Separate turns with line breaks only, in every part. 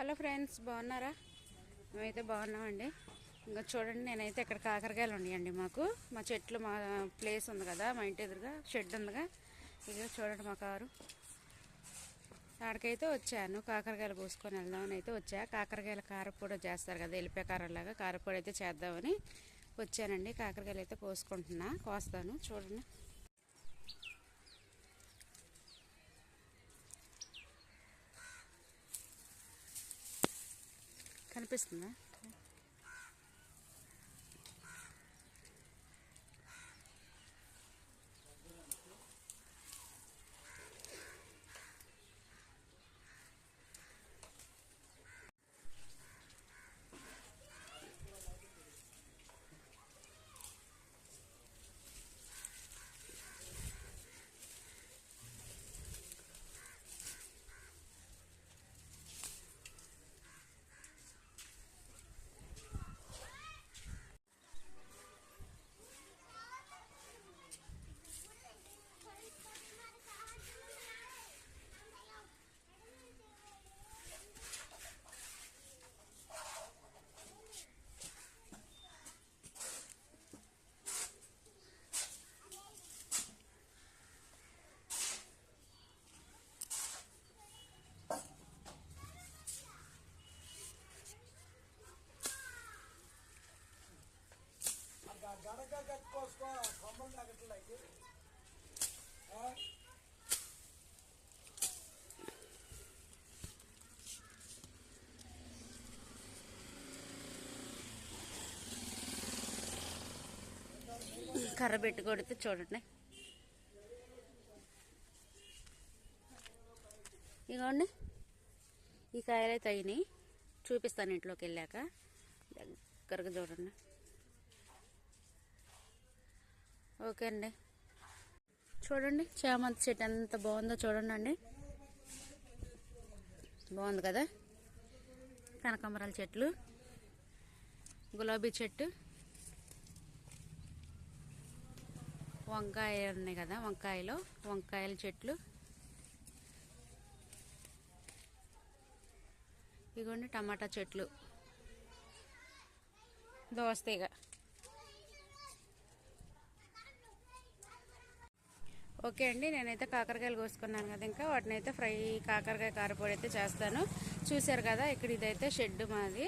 Hello friends బాగున్నారా? మేమైతే బాగున్నామండి. ఇంకా చూడండి నేనైతే ఇక్కడ కాకరకాయలు ఉన్నాయండి మాకు. మా చెట్లు మా ప్లేస్ ఉంది కదా మా ఇంటి ఎదురుగా షెడ్ ఉందిగా. ఇక చూడండి మా కారు. ఆడికైతే వచ్చాను కాకరకాయలు కోసుకొని వెళ్దామని అయితే వచ్చా. కాకరకాయల కారపొడి చేస్తారు కదా ఎలిపే కారంలాగా కారపొడి అయితే చేద్దామని వచ్చానండి. కాకరకాయలు అయితే కోసుకుంటున్నా కోస్తాను. చూడండి. కనిపిస్తుందా కర్ర పెట్టి కొడితే చూడండి. ఇగోండి. ఈ కాయలు అయితే అయినాయి. చూపిస్తాను ఇంట్లోకి వెళ్ళాక. దగ్గరగా చూడండి. ఓకే అండి. చూడండి చామంతి చెట్టు ఎంత బాగుందో చూడండి అండి బాగుంది కదా? కనకాంబరాల చెట్లు గులాబీ చెట్టు వంకాయ ఉన్నాయి కదా వంకాయలు వంకాయల చెట్లు. ఇగోండి టమాటా చెట్లు. దోస్తీగ. ఓకే అండి నేనైతే కాకరకాయలు కోసుకున్నాను కదా ఇంకా. వాటిని అయితే ఫ్రై కాకరకాయ కారపొడి అయితే చేస్తాను. చూశారు కదా ఇక్కడ ఇదైతే షెడ్ మాది.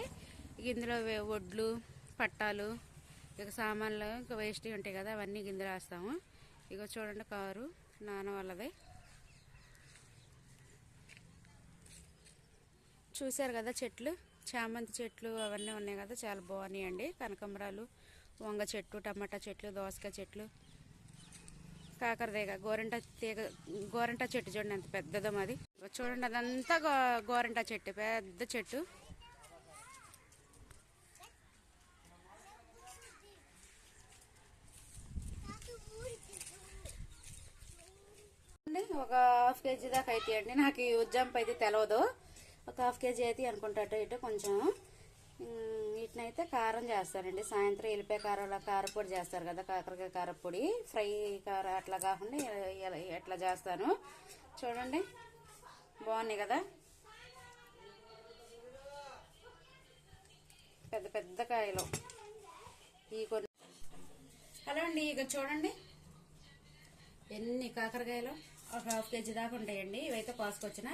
ఇందులో వే- వడ్లు పట్టాలు ఇక సామాన్లు ఇంకా వేస్ట్ ఉంటాయి కదా అవన్నీ గింజలు వేస్తాము. ఇక చూడండి కారు నాన్న వాళ్ళది. చూశారు కదా చెట్లు చామంతి చెట్లు అవన్నీ ఉన్నాయి కదా చాలా బాగున్నాయండి. కనకంబరాలు వంగ చెట్టు టమాటా చెట్లు దోసకాయ చెట్లు. కాకరదేగ గోరంట తీగ గోరంట చెట్టు చూడండి ఎంత పెద్దదో మాది. చూడండి అదంతా గో గోరంట చెట్టు పెద్ద చెట్టు. ఒక హాఫ్ కేజీ దాకా అయితే అండి నాకు ఈ ఉజ్జంపు అయితే తెలవదు. ఒక హాఫ్ కేజీ అయితే అనుకుంటా ఇటు కొంచెం. వీటినైతే కారం చేస్తారండి. సాయంత్రం ఎలిపే కారం కారపొడి చేస్తారు కదా కాకరకాయ కారపొడి ఫ్రై కార అట్లా కాకుండా ఎట్లా చేస్తాను. చూడండి బాగున్నాయి కదా? పెద్ద పెద్ద కాయలు. ఈ కొన్ని హలో అండి ఇక చూడండి. ఎన్ని కాకరకాయలు? ఒక హాఫ్ కేజీ దాకా ఉంటాయండి. ఇవైతే కోసుకొచ్చిన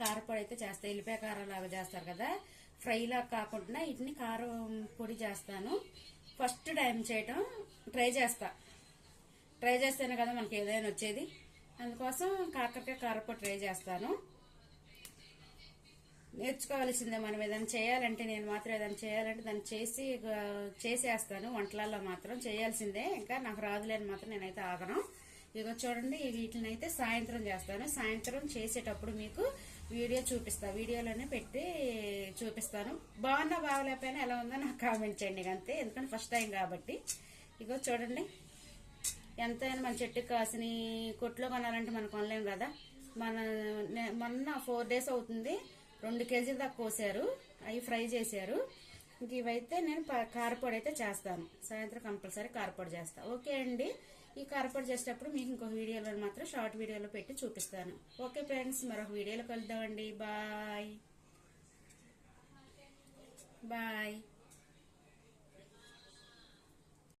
కారపొడి అయితే చేస్తాయి ఎల్లిపాయ కారం లాగా చేస్తారు కదా. ఫ్రైలా కాకుండా వీటిని కారం పొడి చేస్తాను. ఫస్ట్ టైం చేయటం ట్రై చేస్తా. ట్రై చేస్తేనే కదా మనకి ఏదైనా వచ్చేది. అందుకోసం కాకరకాయ కారపొడి ట్రై చేస్తాను. నేర్చుకోవాల్సిందే మనం ఏదైనా చేయాలంటే నేను మాత్రం ఏదైనా చేయాలంటే దాన్ని చేసి చేసేస్తాను. వంటలలో మాత్రం చేయాల్సిందే. ఇంకా నాకు రాదులేని మాత్రం నేనైతే ఆగను. ఇక చూడండి వీటిని అయితే సాయంత్రం చేస్తాను. సాయంత్రం చేసేటప్పుడు మీకు వీడియో చూపిస్తా. వీడియోలోనే పెట్టి చూపిస్తాను. బాగున్నా బాగలేకపోయినా ఎలా ఉందో నాకు కామెంట్ చేయండి ఇక అంతే. ఎందుకంటే ఫస్ట్ టైం కాబట్టి. ఇగో చూడండి. ఎంతైనా మన చెట్టుకి కాసిన కొట్లో కొనాలంటే మనం కొనలేము కదా. మన మొన్న ఫోర్ డేస్ అవుతుంది. రెండు కేజీలు దాకా కోసారు. అవి ఫ్రై చేశారు. ఇంక ఇవైతే నేను కారపొడి అయితే చేస్తాను. సాయంత్రం కంపల్సరీ కారపొడి చేస్తాను ఓకే అండి. ఈ కారపొడి చేసేటప్పుడు మీకు ఇంకో వీడియోలో మాత్రం షార్ట్ వీడియోలో పెట్టి చూపిస్తాను. ఓకే ఫ్రెండ్స్ మరొక వీడియోలో కలుద్దామండి. బాయ్. బాయ్.